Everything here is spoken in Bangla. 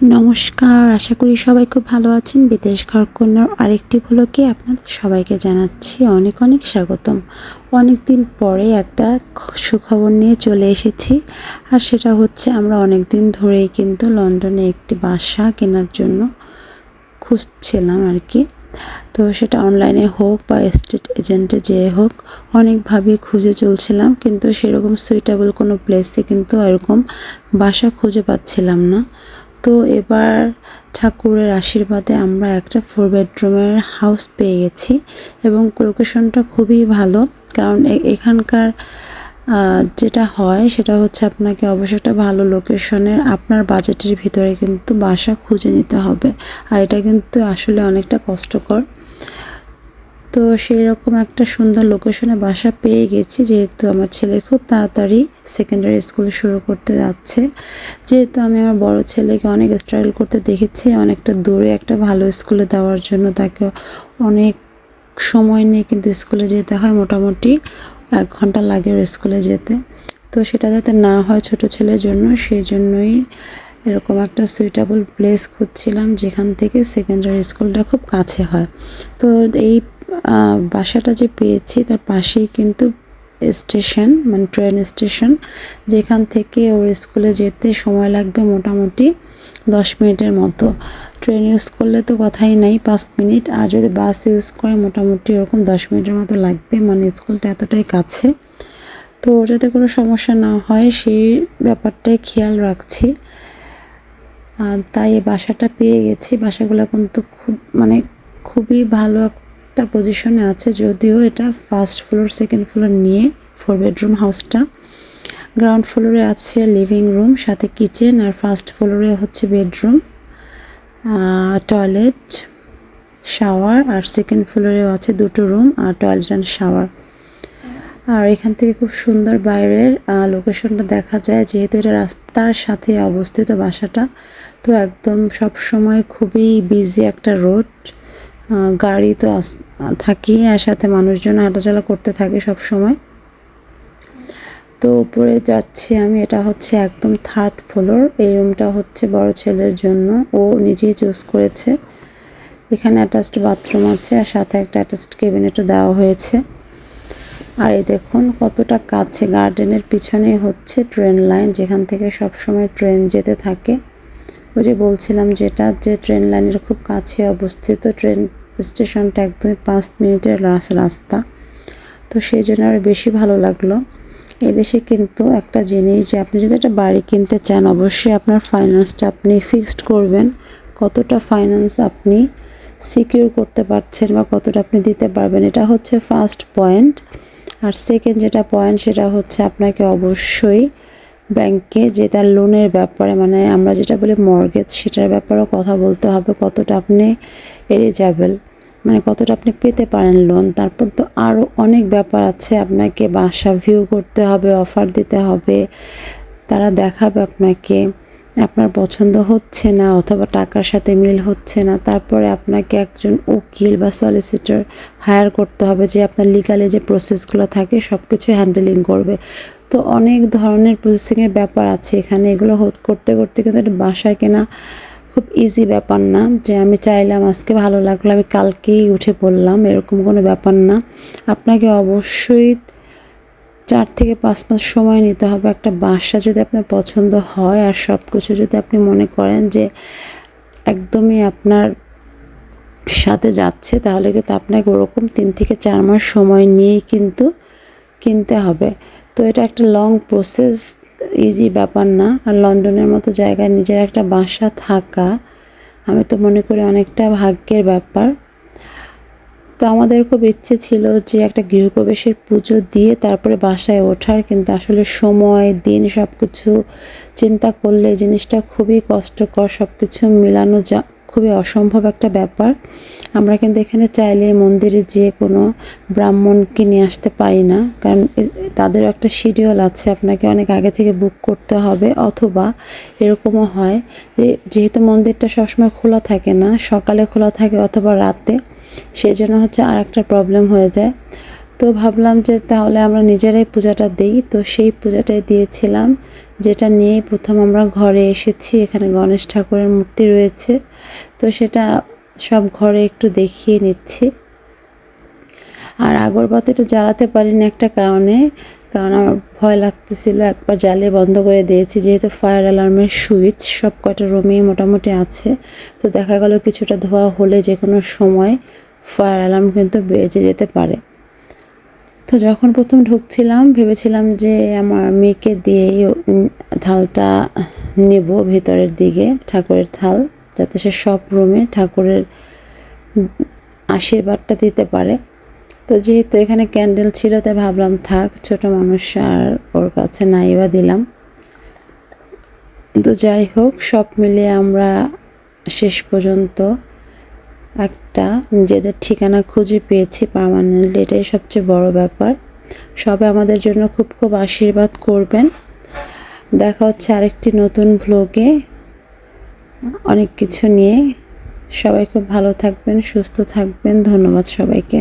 নমস্কার, আশা করি সবাই খুব ভালো আছেন। বিদেশ ঘর কন্যার আরেকটি ব্লগে আপনাদের সবাইকে জানাচ্ছি অনেক অনেক স্বাগতম। অনেক দিন পরে একটা সুখবর নিয়ে চলে এসেছি, আর সেটা হচ্ছে আমরা অনেক দিন ধরেই কিন্তু লন্ডনে একটি বাসা কেনার জন্য খুঁজছিলাম আর কি তো সেটা অনলাইনে হোক বা এস্টেট এজেন্টে যেয়ে হোক অনেকভাবে খুঁজে চলছিলাম, কিন্তু সেরকম সুইটেবল কোনো প্লেসে কিন্তু এরকম বাসা খুঁজে পাচ্ছিলাম না। তো এবার ঠাকুরের আশীর্বাদে আমরা একটা ফোর বেডরুমের হাউস পেয়ে গেছি এবং লোকেশনটা খুবই ভালো। কারণ এখানকার যেটা হয় সেটা হচ্ছে আপনাকে অবশ্যই একটা ভালো লোকেশনের আপনার বাজেটের ভিতরে কিন্তু বাসা খুঁজে নিতে হবে। আর এটা কিন্তু আসলে অনেকটা কষ্টকর। তো সেই রকম একটা সুন্দর লোকেশনে বাসা পেয়ে গেছি, যেহেতু আমার ছেলে খুব তাড়াতাড়ি সেকেন্ডারি স্কুল শুরু করতে যাচ্ছে। যেহেতু আমি আমার বড় ছেলেকে অনেক স্ট্রাগল করতে দেখেছি, অনেকটা দূরে একটা ভালো স্কুলে দেওয়ার জন্য তাকে অনেক সময় নিয়ে কিন্তু স্কুলে যেতে হয়, মোটামুটি এক ঘণ্টা লাগে স্কুলে যেতে। তো সেটা যাতে না হয় ছোট ছেলের জন্য, সেই জন্যই এরকম একটা সুইটেবল প্লেস খুঁজছিলাম, যেখান থেকে সেকেন্ডারি স্কুলটা খুব কাছে হয়। তো এই বাসাটা যে পেয়েছি, তার পাশেই কিন্তু স্টেশন মানে ট্রেন স্টেশন, যেখান থেকে ওর স্কুলে যেতে সময় লাগবে মোটামুটি দশ মিনিটের মতো। ট্রেন ইউজ করলে তো কথাই নাই, পাঁচ মিনিট, আর যদি বাস ইউজ করে মোটামুটি ওরকম দশ মিনিটের মতো লাগবে মানে স্কুলটা এতটাই কাছে। তো ওর যাতে কোনো সমস্যা না হয়, সেই ব্যাপারটাই খেয়াল রাখছি। তাই বাসাটা পেয়ে গেছি। বাসাগুলো কিন্তু খুব মানে খুবই ভালো একটা পজিশনে আছে, যদিও এটা ফার্স্ট ফ্লোর সেকেন্ড ফ্লোর নিয়ে ফোর বেডরুম হাউসটা গ্রাউন্ড ফ্লোরে আছে লিভিং রুম সাথে কিচেন আর ফার্স্ট ফ্লোরে হচ্ছে বেডরুম টয়লেট শাওয়ার আর সেকেন্ড ফ্লোরেও আছে দুটো রুম আর টয়লেট অ্যান্ড শাওয়ার আর এখান থেকে খুব সুন্দর বাইরের লোকেশনটা দেখা যায়, যেহেতু এটা রাস্তার সাথে অবস্থিত বাসাটা, তো একদম সব সময় খুবই বিজি একটা রোড গাড়ি তো থাকেই আর সাথে মানুষজন হাঁটাচলা করতে থাকে সব সময়। তো উপরে যাচ্ছি আমি, এটা হচ্ছে একদম থার্ড ফ্লোর এই রুমটা হচ্ছে বড় ছেলের জন্য। ও নিজেই চুজ করেছে। এখানে অ্যাটাচড বাথরুম আছে আর সাথে একটা অ্যাটাচড ক্যাবিনেটও দেওয়া হয়েছে। আর এই দেখুন কতটা কাছে গার্ডেনের পিছনে হচ্ছে ট্রেন লাইন যেখান থেকে সব সময় ট্রেন যেতে থাকে। ওই যে বলছিলাম যেটা, যে ট্রেন লাইনের খুব কাছে অবস্থিত ট্রেন স্টেশনটা একদমই পাঁচ মিনিটের রাস- রাস্তা। তো সেই জন্য আরও বেশি ভালো লাগল। এদেশে কিন্তু একটা জিনিস যে আপনি যদি একটা বাড়ি কিনতে চান, অবশ্যই আপনার ফাইন্যান্সটা আপনি ফিক্সড করবেন। কতটা ফাইন্যান্স আপনি সিকিউর করতে পারছেন বা কতটা আপনি দিতে পারবেন, এটা হচ্ছে ফার্স্ট পয়েন্ট আর সেকেন্ড যেটা পয়েন্ট সেটা হচ্ছে আপনাকে অবশ্যই ব্যাংকে যে তার লোনের ব্যাপারে মানে আমরা যেটা বলি মর্গেজ সেটার ব্যাপারেও কথা বলতে হবে কতটা আপনি এলিজাবেল মানে কতটা আপনি পেতে পারেন লোন তারপর তো আরও অনেক ব্যাপার আছে আপনাকে বাসা ভিউ করতে হবে অফার দিতে হবে, তারা দেখাবে আপনাকে, আপনার পছন্দ হচ্ছে না অথবা টাকার সাথে মিল হচ্ছে না, তারপরে আপনাকে একজন উকিল বা সলিসিটর হায়ার করতে হবে যে আপনার লিগালে যে প্রসেসগুলো থাকে সব কিছু হ্যান্ডেলিং করবে। তো অনেক ধরনের প্রসেসিংয়ের ব্যাপার আছে এখানে, এগুলো করতে করতে কিন্তু বাসায় কেনা খুব ইজি ব্যাপার না যে আমি চাইলাম আজকে ভালো লাগল, আমি কালকেই উঠে পড়লাম, এরকম কোনো ব্যাপার না। আপনাকে অবশ্যই চার থেকে পাঁচ মাস সময় নিতে হবে। একটা বাসা যদি আপনার পছন্দ হয় আর সব কিছু যদি আপনি মনে করেন যে একদমই আপনার সাথে যাচ্ছে, তাহলে কিন্তু আপনাকে ওরকম তিন থেকে চার মাস সময় নিয়েই কিন্তু কিনতে হবে। তো এটা একটা লং প্রসেস ইজি ব্যাপার না। আর লন্ডনের মতো জায়গায় নিজের একটা বাসা থাকা, আমি তো মনে করি অনেকটা ভাগ্যের ব্যাপার। তো আমাদের খুব ইচ্ছে ছিল যে একটা গৃহপ্রবেশের পুজো দিয়ে তারপরে বাসায় ওঠার, কিন্তু আসলে সময়, দিন সব কিছু চিন্তা করলে জিনিসটা খুবই কষ্টকর সব কিছু মেলানো যা খুবই অসম্ভব একটা ব্যাপার। আমরা কিন্তু এখানে চাইলে মন্দিরে যেয়ে কোনো ব্রাহ্মণকে নিয়ে আসতে পারি না। কারণ তাদেরও একটা শিডিউল আছে, আপনাকে অনেক আগে থেকে বুক করতে হবে অথবা এরকমও হয় যে, যেহেতু মন্দিরটা সবসময় খোলা থাকে না, সকালে খোলা থাকে অথবা রাতে সেই জন্য হচ্ছে আর একটা প্রবলেম হয়ে যায়। তো ভাবলাম যে তাহলে আমরা নিজেরাই পূজাটা দিই। তো সেই পূজাটাই দিয়েছিলাম। যেটা নিয়ে প্রথম আমরা ঘরে এসেছি, এখানে গণেশ ঠাকুরের মূর্তি রয়েছে। তো সেটা সব ঘরে একটু দেখিয়ে নিচ্ছি। আর আগরবাতিটা জ্বালাতে পারিনি একটা কারণে, কারণ আমার ভয় লাগতেছিল, একবার জ্বালিয়ে বন্ধ করে দিয়েছি। যেহেতু ফায়ার অ্যালার্মের সুইচ সব কটা রুমেই মোটামুটি আছে, তো দেখা গেল কিছুটা ধোয়া হলে যে কোনো সময় ফায়ার অ্যালার্ম কিন্তু বেজে যেতে পারে। তো যখন প্রথম ঢুকছিলাম, ভেবেছিলাম যে আমার মেয়েকে দিয়েই থালটা নেব ভেতরের দিকে, ঠাকুরের থাল, যাতে সে সব রুমে ঠাকুরের আশীর্বাদটা দিতে পারে। তো যেহেতু এখানে ক্যান্ডেল ছিল, তাই ভাবলাম, থাক, ছোট মানুষ আর ওর কাছে নাই বা দিলাম। তো যাই হোক, সব মিলিয়ে আমরা শেষ পর্যন্ত একটা নিজেদের ঠিকানা খুঁজে পেয়েছি পার্মানেন্টলি এটাই সবচেয়ে বড় ব্যাপার। সবে আমাদের জন্য খুব খুব আশীর্বাদ করবেন। দেখা হচ্ছে আরেকটি নতুন ভ্লগে অনেক কিছু নিয়ে সবাই খুব ভালো থাকবেন, সুস্থ থাকবেন। ধন্যবাদ সবাইকে।